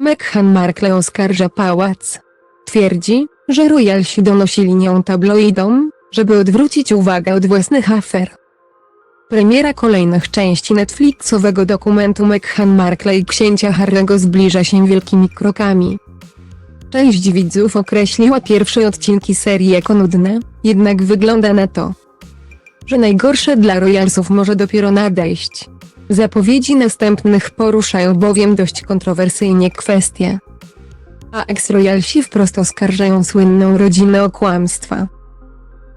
Meghan Markle oskarża pałac. Twierdzi, że royalsi donosili nią tabloidom, żeby odwrócić uwagę od własnych afer. Premiera kolejnych części Netflixowego dokumentu Meghan Markle i księcia Harry'ego zbliża się wielkimi krokami. Część widzów określiła pierwsze odcinki serii jako nudne, jednak wygląda na to, że najgorsze dla royalsów może dopiero nadejść. Zapowiedzi następnych poruszają bowiem dość kontrowersyjnie kwestie. A ex-royalsi wprost oskarżają słynną rodzinę o kłamstwa.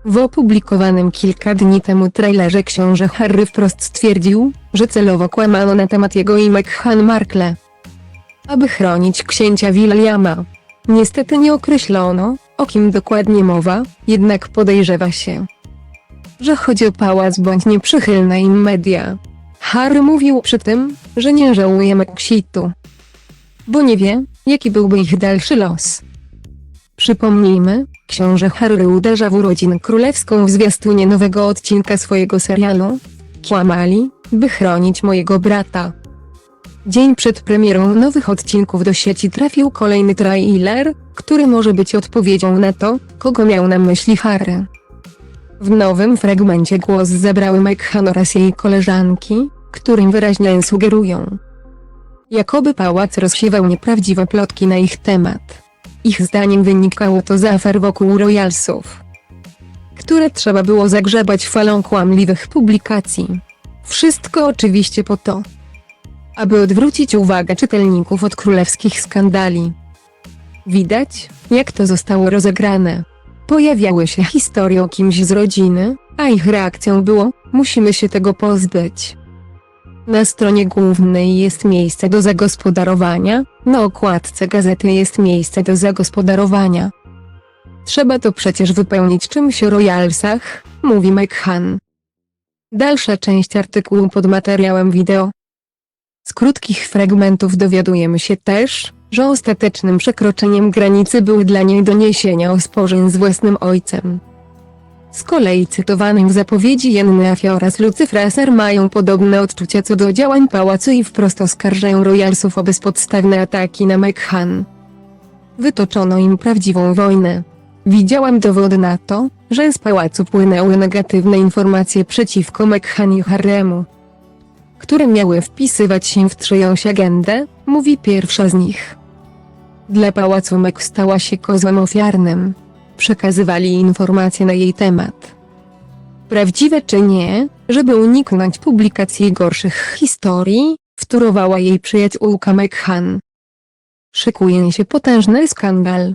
W opublikowanym kilka dni temu trailerze książę Harry wprost stwierdził, że celowo kłamano na temat jego i Meghan Markle. Aby chronić księcia Williama. Niestety nie określono, o kim dokładnie mowa, jednak podejrzewa się, że chodzi o pałac bądź nieprzychylne im media. Harry mówił przy tym, że nie żałuje Mexitu, bo nie wie, jaki byłby ich dalszy los. Przypomnijmy, książę Harry uderza w urodzin królewską w zwiastunie nowego odcinka swojego serialu. Kłamali, by chronić mojego brata. Dzień przed premierą nowych odcinków do sieci trafił kolejny trailer, który może być odpowiedzią na to, kogo miał na myśli Harry. W nowym fragmencie głos zabrały Meghan oraz jej koleżanki, którym wyraźnie sugerują, jakoby pałac rozsiewał nieprawdziwe plotki na ich temat. Ich zdaniem wynikało to z afer wokół royalsów, które trzeba było zagrzebać falą kłamliwych publikacji. Wszystko oczywiście po to, aby odwrócić uwagę czytelników od królewskich skandali. Widać, jak to zostało rozegrane. Pojawiały się historie o kimś z rodziny, a ich reakcją było, musimy się tego pozbyć. Na stronie głównej jest miejsce do zagospodarowania, na okładce gazety jest miejsce do zagospodarowania. Trzeba to przecież wypełnić czymś o royalsach, mówi Meghan. Dalsza część artykułu pod materiałem wideo. Z krótkich fragmentów dowiadujemy się też, że ostatecznym przekroczeniem granicy były dla niej doniesienia o sporzeń z własnym ojcem. Z kolei cytowanym w zapowiedzi Jenny Afia oraz Lucy Fraser mają podobne odczucia co do działań pałacu i wprost oskarżają royalsów o bezpodstawne ataki na Meghan. Wytoczono im prawdziwą wojnę. Widziałam dowody na to, że z pałacu płynęły negatywne informacje przeciwko Meghan i Harremu które miały wpisywać się w czyjąś agendę, mówi pierwsza z nich. Dla pałacu Meg stała się kozłem ofiarnym. Przekazywali informacje na jej temat. Prawdziwe czy nie, żeby uniknąć publikacji gorszych historii, wtórowała jej przyjaciółka Meghan. Szykuje się potężny skandal.